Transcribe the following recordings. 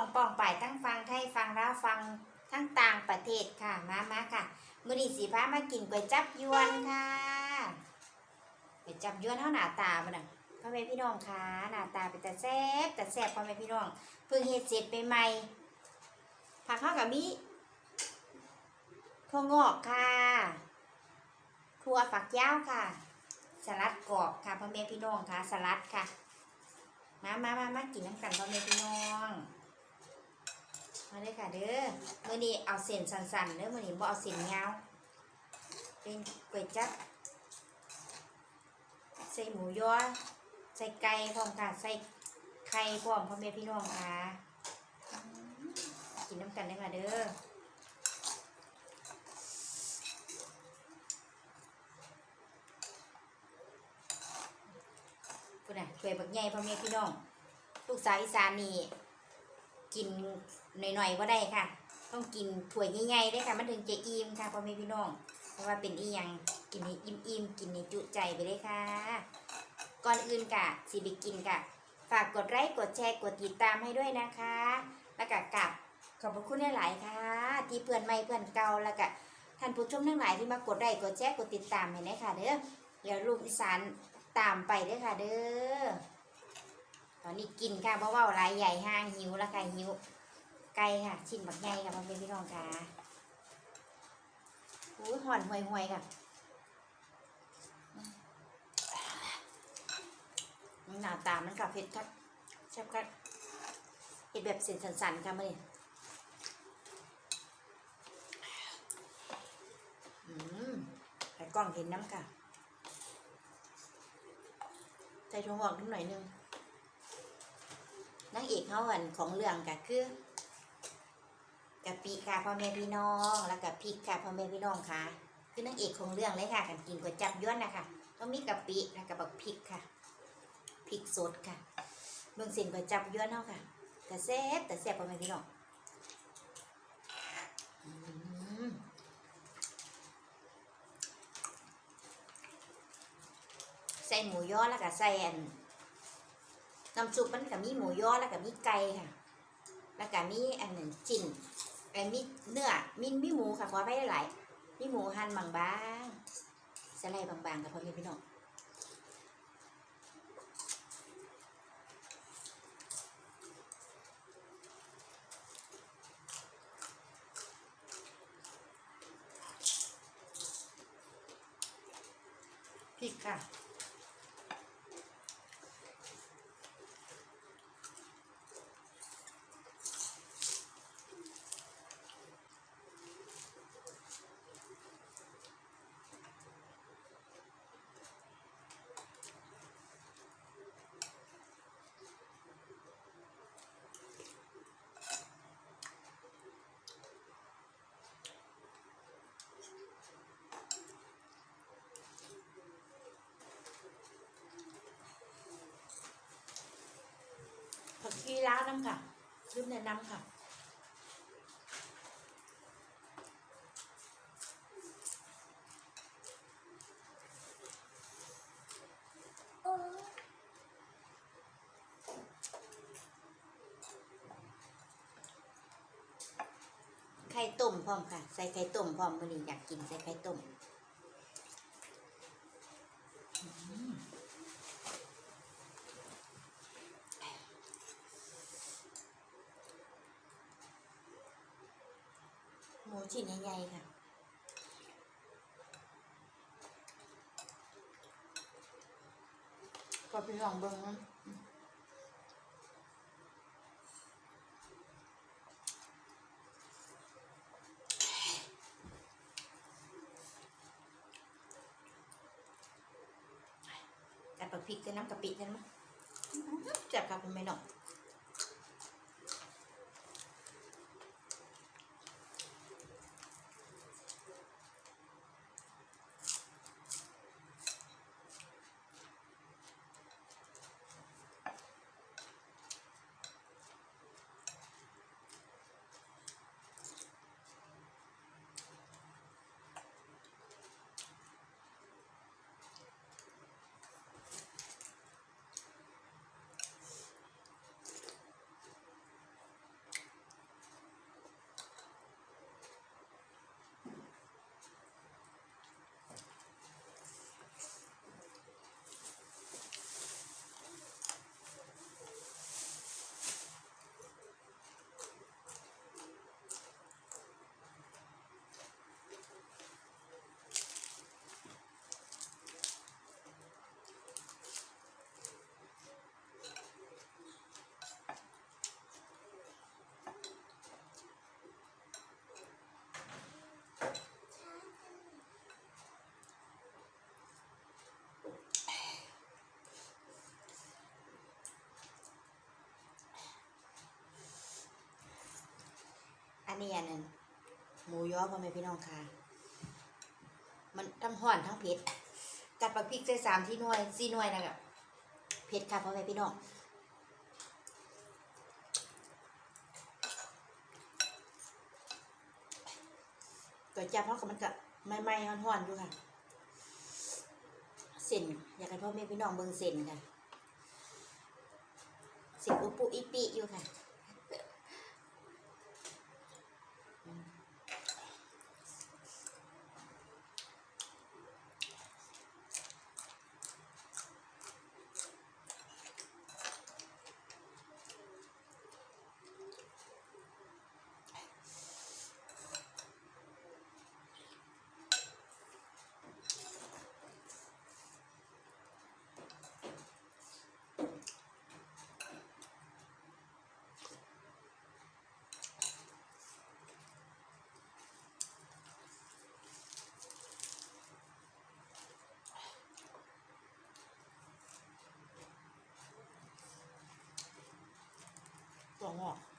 องป้องไปทั้งฟังไทยฟังลาวฟังทั้งต่างประเทศค่ะมามาค่ะมื้อนี้สิพามากินก๋วยจับยวนค่ะก๋วยจับยวนเท่าหน้าตาบ่น่ะพ่อแม่พี่น้องค่ะหน้าตาเป็นแต่แซ่บแต่แซ่บพ่อแม่พี่น้องเพิ่งเฮ็ดเสร็จใหม่ๆผักเฮากับมีถั่วงอกค่ะถั่วฝักยาวค่ะ สลัดกรอบค่ะพ่อแม่พี่น้องค่ะ สลัดค่ะ มามามามากินน้ำกันพ่อแม่พี่น้อง มาเลยค่ะเด้อมื่อนี้เอาเส้นสั้นๆเด้อมื่อนี้บ่เอาเส้นยาว เป็นก๋วยจั๊บใส่หมูยอใส่ไก่พร้อมค่ะ ใส่ไข่พร้อมพ่อแม่พี่น้องค่ะ กินน้ำกันได้ค่ะเด้อคุณน่ะช่วยบักใหญ่พ่อแม่พี่น้อง ลูกสาวอีสานนี่กิน หน่อยๆว่าได้ค่ะ ต้องกินถ้วยใหญ่ๆได้ค่ะ มันถึงจะอิ่มค่ะพ่อแม่พี่น้อง เพราะว่าเป็นอีหยังกินให้อิ่มๆ กินให้จุใจไปเลยค่ะ ก่อนอื่นกะสิไปกินกะ ฝากกดไลค์กดแชร์กดติดตามให้ด้วยนะคะ แล้วก็กลับขอบพระคุณหลายๆค่ะ ที่เพื่อนใหม่เพื่อนเก่าแล้วก็ท่านผู้ชมทั้งหลายที่มากดไลค์กดแชร์กดติดตามให้นะค่ะเด้อเดี๋ยวลูกอีสานตามไปเด้อค่ะเด้อตอนนี้กินค่ะเพราะว่าลายใหญ่ห้างหิวแล้วค่ะหิว ไก่ค่ะ ชิ้นบักใหญ่ค่ะพ่อแม่พี่น้องค่ะอู้ห่อนห่วยห่วยค่ะหน้าตามันกับเผ็ดครับแซ่บครับเห็ดแบบเส้นสันๆค่ะมื่อนี้อืมแต่กล้องเห็นน้ำค่ะใส่ถั่วงอกนิดหน่อยนึงนางเอกเขาอันของเรื่องก็คือะปิค่ะพ่อแม่พี่น้อง แล้วก็พริกค่ะพ่อแม่พี่น้องค่ะ คือนางเอกของเรื่องเลยค่ะกันกินก๋วยจับย้วนนะคะต้องมีกะปิแล้วก็บักพริกค่ะพริกสดค่ะเมืองสินก๋วยจับย้วนเนาะค่ะแต่แซ่บแต่แซ่บพ่อแม่พี่น้องใส่หมูยอแล้วก็ใส่อันน้ำซุปมันก็มีหมูยอแล้วก็มีไก่ค่ะ แล้วก็มีอันหนึ่งจิ้น ไอ้มีเนื้อมีมีหมูค่ะขอไปได้หลายมีหมูหั่นบางๆสไลด์บางๆกับพ่อแม่พี่น้องพริกค่ะ ผักชีล้าว น้ำค่ะลืมแนะนำค่ะไข่ต้มพร้อมค่ะ ใส่ไข่ต้มพร้อมมื้อนี้อยากกินใส่ไข่ต้มอืมหมู ชิ้นใหญ่ๆค่ะก็ไปลองเบิ่งนะกัดปลาพริกใส่น้ำกะปิใช่ไหมเจ็บกับคุณไม่น้อง นี่อันนั้นหมูยอพ่อแม่พี่น้องค่ะ มันทั้งห่อนทั้งเผ็ดกัดปลาพริกใส่สามที่หน่วยสี่หน่วยนะครับเผ็ดค่ะพ่อแม่พี่น้องก๋วยจั๊บเพราะมันกับไหม้ๆห่อนๆอยู่ค่ะเส้นอยากให้พ่อแม่พี่น้องเบิ่งเส้นค่ะเส้นอุปุอีปิอยู่ค่ะ ตัว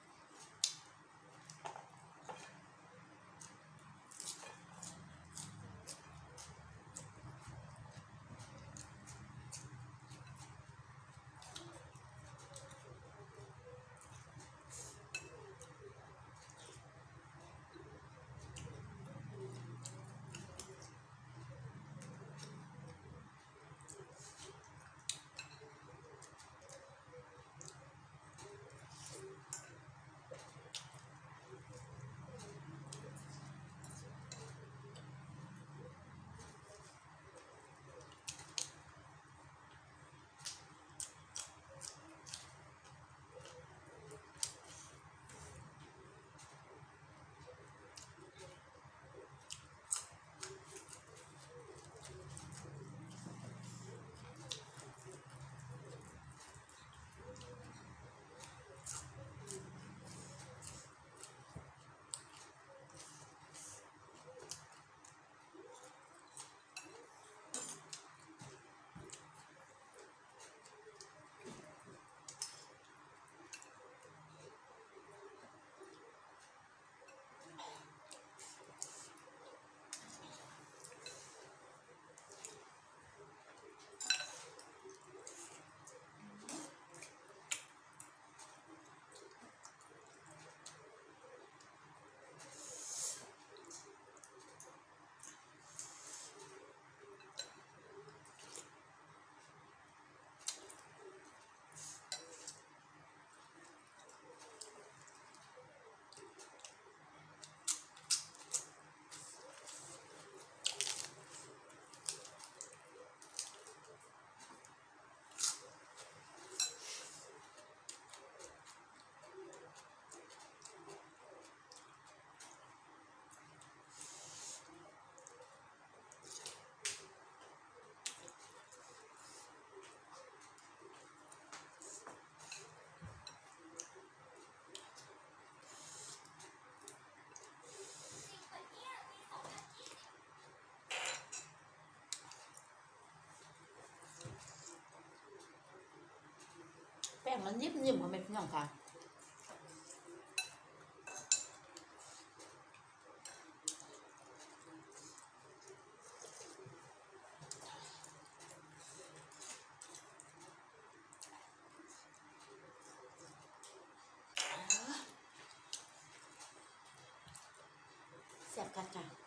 ป้งมันนิ่มๆค่ะแม่พี่น้องค่ะแซ่บกันค่ะ